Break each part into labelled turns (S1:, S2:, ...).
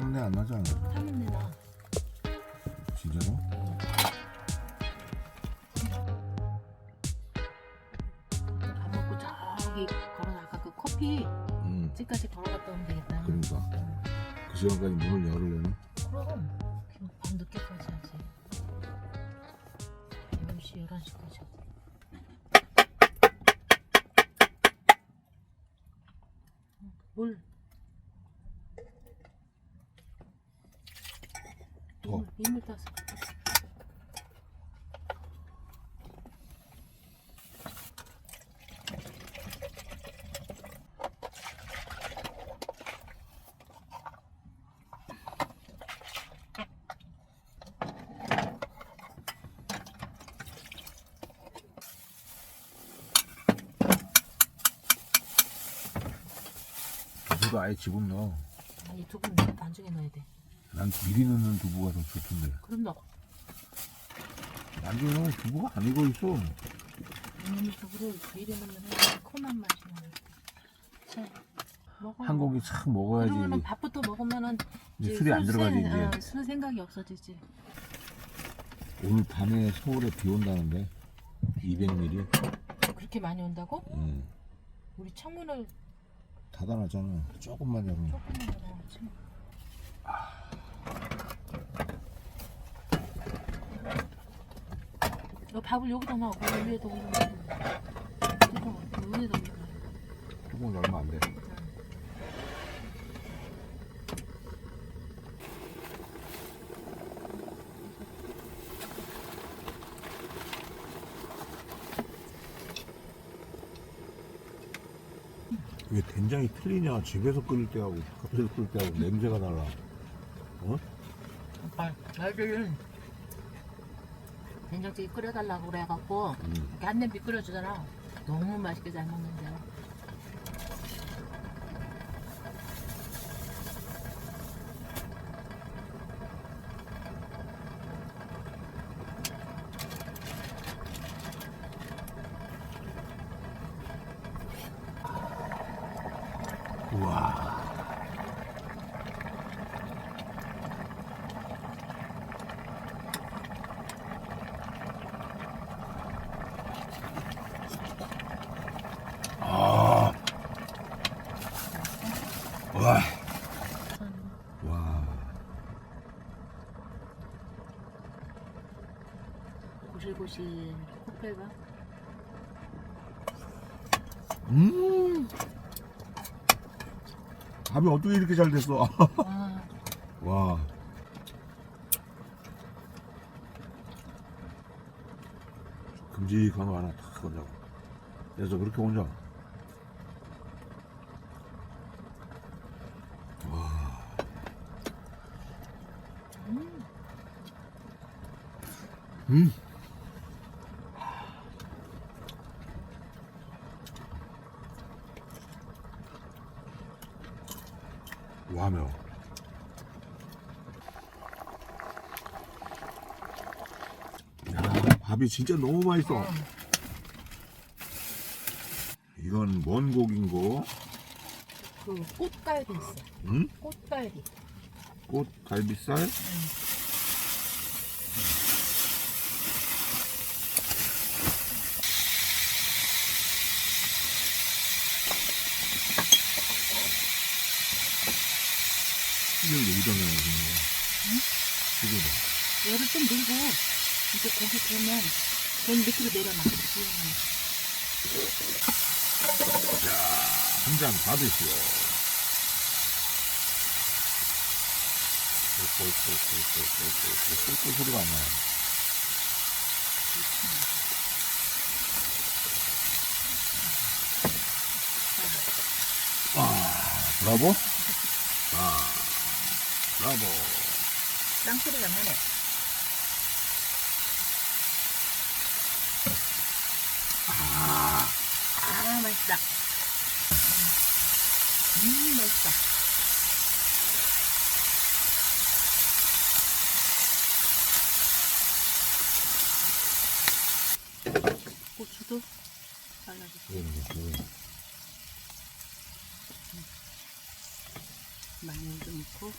S1: 삼내 안 나지 않아? 삼내 나. 진짜로?
S2: 밥 먹고 저기 걸어 아까 그 커피
S1: 음.
S2: 집까지 걸어갔다 오면 되겠다.
S1: 그러니까 그 시간까지 문을 열으려면
S2: 그럼 밤 늦게까지 하지. 10시 11시까지. 물. 민물 따서.
S1: 두부도 아예 지금 넣어
S2: 아니 두분 나중에 넣어야 돼.
S1: 난 미리 넣는 두부가 더 좋던데
S2: 그럼 넣어.
S1: 나중에 넣으면 두부가 안 익어 있어
S2: 이놈의 두부를 미리 넣으면 코난 맛이 나. 자, 먹어.
S1: 한 고기 참 먹어야지
S2: 그러면은 밥부터 먹으면은
S1: 이제 술이
S2: 안술
S1: 들어가지
S2: 생-
S1: 이제
S2: 어, 술 생각이 없어지지.
S1: 오늘 밤에 서울에 비 온다는데 200mm
S2: 그렇게 많이 온다고?
S1: 응
S2: 우리 창문을
S1: 닫아놨잖아 조금만 열으면
S2: 조금만 열어놓지. 너 밥을 여기다 놔. 그 위에다 올려. 여기다 그 위에다 올려.
S1: 조금 열면 안돼 왜 된장이 틀리냐 집에서 끓일 때하고 바깥에서 끓일 때하고 냄새가 달라 어?
S2: 오빠, 애들은 된장찌개 끓여달라고 그래갖고
S1: 음.
S2: 이렇게 한 냄비 끓여주잖아. 너무 맛있게 잘 먹는데.
S1: 우와 아. 와. 와.
S2: 고실고실 코빼가
S1: 음. 밥이 어떻게 이렇게 잘 됐어?
S2: 와
S1: 와. 큼직한 거 하나 탁 얹어. 그래서 그렇게. 와.
S2: 음.
S1: 음. 와며. 야, 밥이 진짜 너무 맛있어. 이건 뭔 고기인고?
S2: 그 꽃갈비 있어.
S1: 응?
S2: 꽃갈비.
S1: 꽃갈비살? 이걸 여기다가 넣는 거야.
S2: 응?
S1: 이거를.
S2: 얘를 좀 밀고, 이제 고기 구우면, 맨 밑으로 내려놔. 자,
S1: 한잔 받으시오. 꼴꼴, 꼴꼴, 꼴꼴, 꼴꼴 소리가 안 나요. 아, 브라보? 아. 브라보.
S2: 쌍소리가 나네. 아, 맛있다. 음, 맛있다. 고추도 잘라주세요. 마늘도 넣고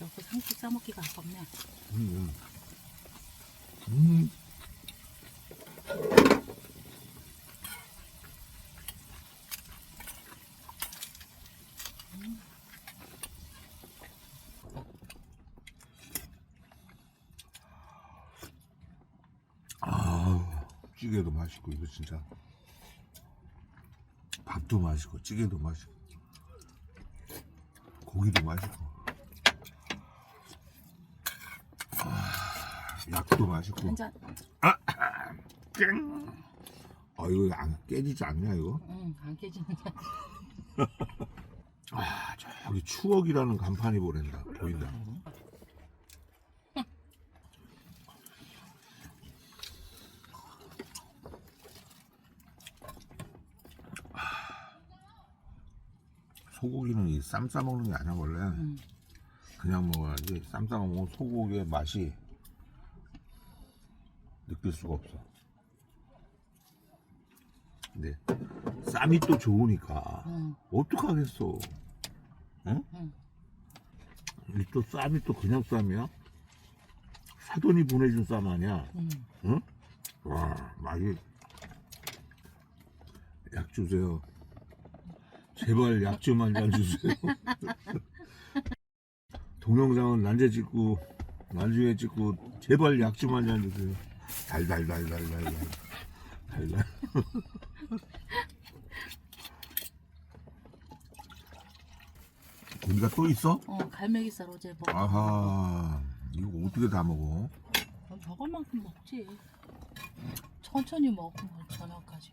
S2: 한끼 싸먹기가 아깝네.
S1: 음. 음. 아, 찌개도 맛있고 이거 진짜 밥도 맛있고 찌개도 맛있고 고기도 맛있고 약도 맛있고
S2: 한 잔.
S1: 쨍. 아 이거 안 깨지지 않냐 이거?
S2: 응, 안 깨지는 게.
S1: 아 저기 추억이라는 간판이 보낸다 보인다. 아, 소고기는 이 쌈 싸 먹는 게 아니야 원래
S2: 응.
S1: 그냥 먹어야지 쌈 싸 먹으면 소고기의 맛이 느낄 수가 없어. 근데 쌈이 또 좋으니까
S2: 응.
S1: 어떡하겠어. 응?
S2: 응.
S1: 이또 쌈이 또 그냥 쌈이야? 사돈이 보내준 쌈 아니야?
S2: 응.
S1: 응? 와, 맛이. 약 주세요. 제발 약 좀 한 잔 주세요. 동영상은 난제 찍고, 나중에 찍고, 제발 약 좀 한 잔 주세요. 달달달달달달. 달달. 고기가 또 있어?
S2: 어, 갈매기살 어제 먹.
S1: 아하, 이거 어떻게 다 먹어?
S2: 어, 먹을 만큼 먹지. 천천히 먹고 저녁까지.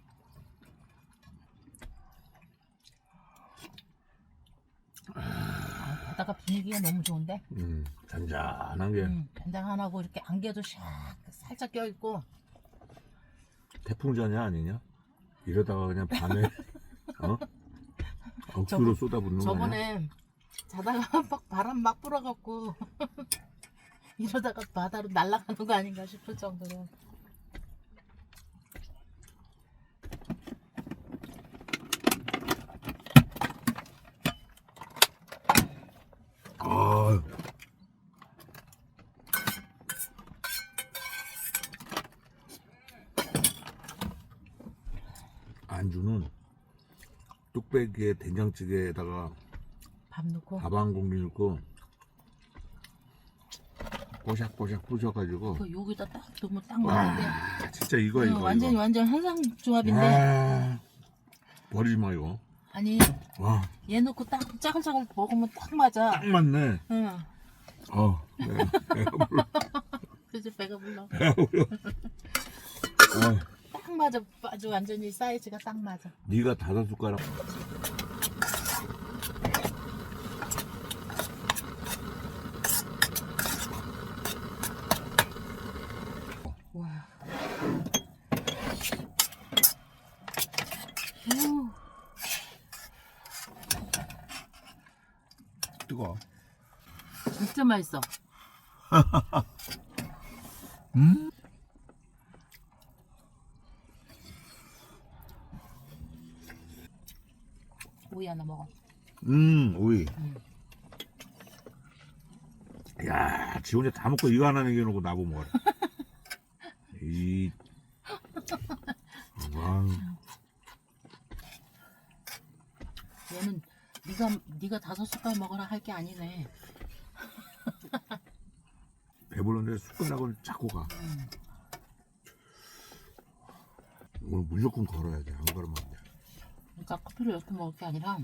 S2: 아, 바다가 분위기가 너무 좋은데.
S1: 음, 잔잔한 게
S2: 응, 간장하고 이렇게 안개도 샥 살짝 껴 있고.
S1: 태풍 전야 아니냐? 이러다가 그냥 밤에 어? 억지로 쏟아붓는 거?
S2: 저번에 자다가 막 바람 막 불어갖고 이러다가 바다로 날아가는 거 아닌가 싶을 정도로.
S1: 아, 안주는 뚝배기에 된장찌개에다가
S2: 밥 넣고.
S1: 밥 한 공기 넣고 뽀샥뽀샥 부셔가지고
S2: 그 여기다 딱 넣으면 딱 맞는데.
S1: 와 진짜 이거야
S2: 응,
S1: 이거
S2: 완전 히
S1: 이거.
S2: 완전 한상 조합인데.
S1: 와, 버리지 마 이거
S2: 아니
S1: 와 딱
S2: 얘 넣고 딱 짜글짜글 먹으면 딱 맞아.
S1: 맞네
S2: 응.
S1: 어 불러
S2: 그래서 배가 불러. 딱 맞아. 아주 완전히 사이즈가 딱 맞아.
S1: 네가 다섯 숟가락
S2: 와.
S1: 뜨거
S2: 진짜 맛있어.
S1: 음?
S2: 하나 먹어.
S1: 음 오이
S2: 음.
S1: 야, 지 혼자 다 먹고 이거 하나 남겨놓고 나보고 먹어라. 이. 와,
S2: 얘는 네가 네가 다섯 숟갈 먹어라 할 게 아니네.
S1: 배부른데 숟가락을 잡고 가.
S2: 음.
S1: 오늘 무조건 걸어야 돼. 안 걸으면 안 돼.
S2: 그러니까 커피를 이렇게 먹을 게 아니라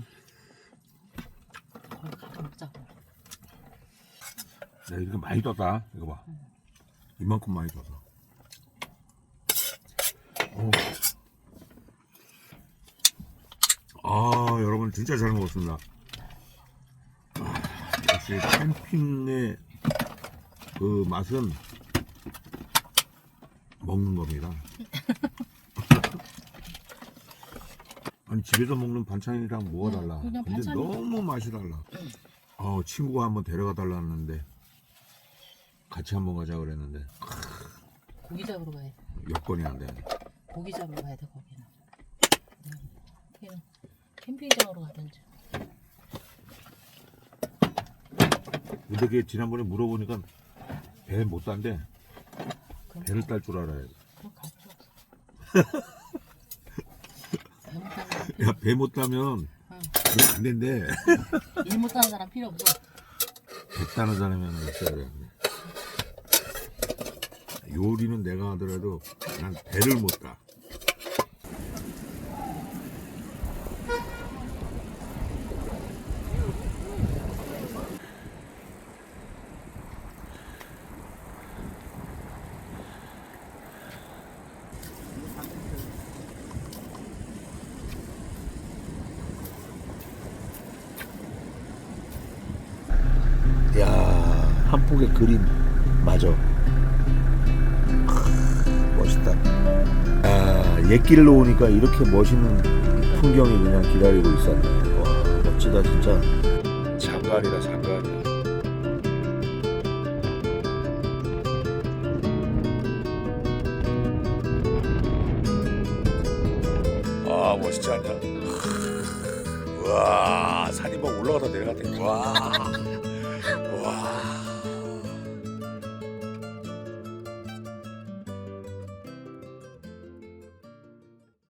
S2: 거기 가서 먹자고.
S1: 내가 이렇게 많이 떴다. 이거 봐. 이만큼 많이 떴어. 어. 아, 여러분 진짜 잘 먹었습니다. 아, 역시 캠핑의 그 맛은 먹는 겁니다. 아니 집에서 먹는 반찬이랑 뭐가
S2: 응,
S1: 달라?
S2: 그냥
S1: 근데
S2: 반찬이-
S1: 너무 맛이 달라. 어, 친구가 한번 데려가 달라는데 같이 한번 가자 그랬는데
S2: 고기 잡으러 가야 돼.
S1: 여건이 안 돼.
S2: 고기 잡으러 가야 돼 거기는. 그냥 캠핑장으로 가든지.
S1: 근데 그게 지난번에 물어보니까 배 못 단대.
S2: 그럼
S1: 배를 딸 줄 알아야 돼.
S2: 그럼 갈 필요 없어.
S1: 야, 배못 따면
S2: 응.
S1: 안 된대.
S2: 일 못하는 사람 필요 없어.
S1: 배 따는 사람이 하나 있어야 돼. 요리는 내가 하더라도 난 배를 못 따. 야, 한 폭의 그림 맞아. 멋있다. 아, 옛길로 오니까 이렇게 멋있는 풍경이 그냥 기다리고 있었네. 와, 멋지다 진짜. 장관이다 장관이야. 아 멋있지 않냐? 와 산이 막 올라가다 내려가다. 와.